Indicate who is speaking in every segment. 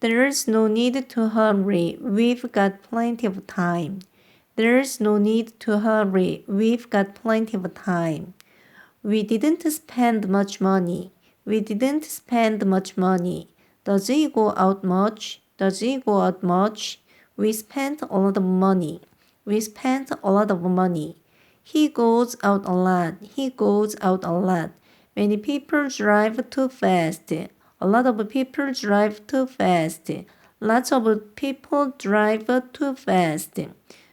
Speaker 1: There's no need to hurry. We've got plenty of time. There's no need to hurry. We've got plenty of time. We didn't spend much money. We didn't spend much money. Does he go out much? Does he go out much? We spent a lot of money. We spent a lot of money. He goes out a lot. He goes out a lot. Many people drive too fast. A lot of people drive too fast. Lots of people drive too fast. Do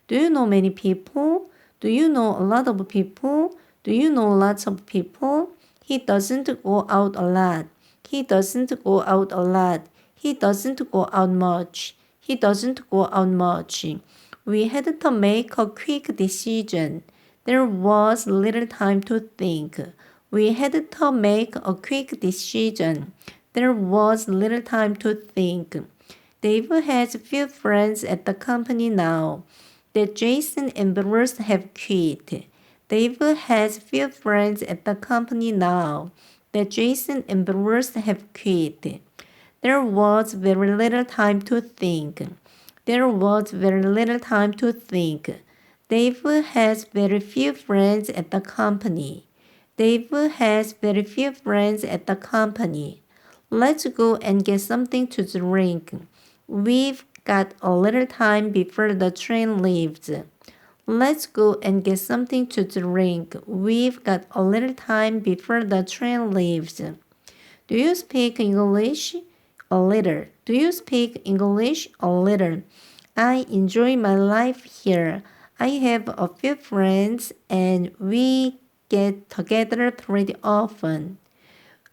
Speaker 1: you know many people? Do you know a lot of people? Do you know lots of people? He doesn't go out a lot. He doesn't go out a lot. He doesn't go out much. He doesn't go out much. We had to make a quick decision. There was little time to think. We had to make a quick decision. There was little time to think. Dave has few friends at the company now. That Jason and Bruce have quit. Dave has few friends at the company now. That Jason and Bruce have quit. There was very little time to think. There was very little time to think. Dave has very few friends at the company. Dave has very few friends at the company. Let's go and get something to drink. We've got a little time before the train leaves. Let's go and get something to drink. We've got a little time before the train leaves. Do you speak English? A little. Do you speak English? A little. I enjoy my life here. I have a few friends and we get together pretty often.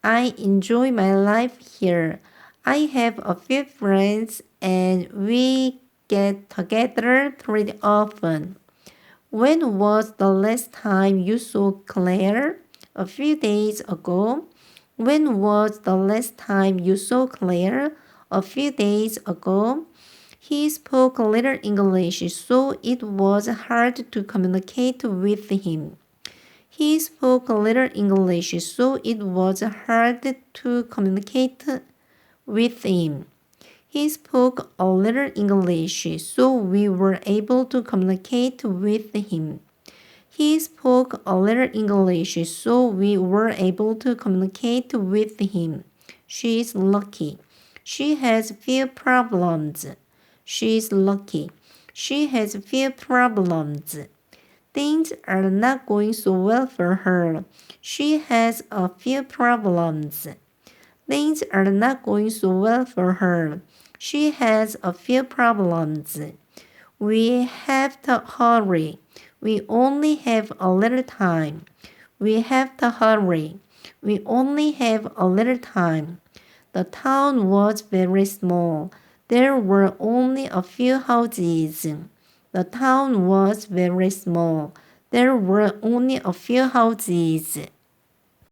Speaker 1: I enjoy my life here. I have a few friends and we get together pretty often. When was the last time you saw Claire? A few days ago. When was the last time you saw Claire? A few days ago. He spoke little English, so it was hard to communicate with him. He spoke a little English, so it was hard to communicate with him. He spoke a little English, so we were able to communicate with him. He spoke a little English, so we were able to communicate with him. She is lucky. She has few problems. She is lucky. She has few problems. Things are not going so well for her. She has a few problems. Things are not going so well for her. She has a few problems. We have to hurry. We only have a little time. We have to hurry. We only have a little time. The town was very small. There were only a few houses. The town was very small. There were only a few houses.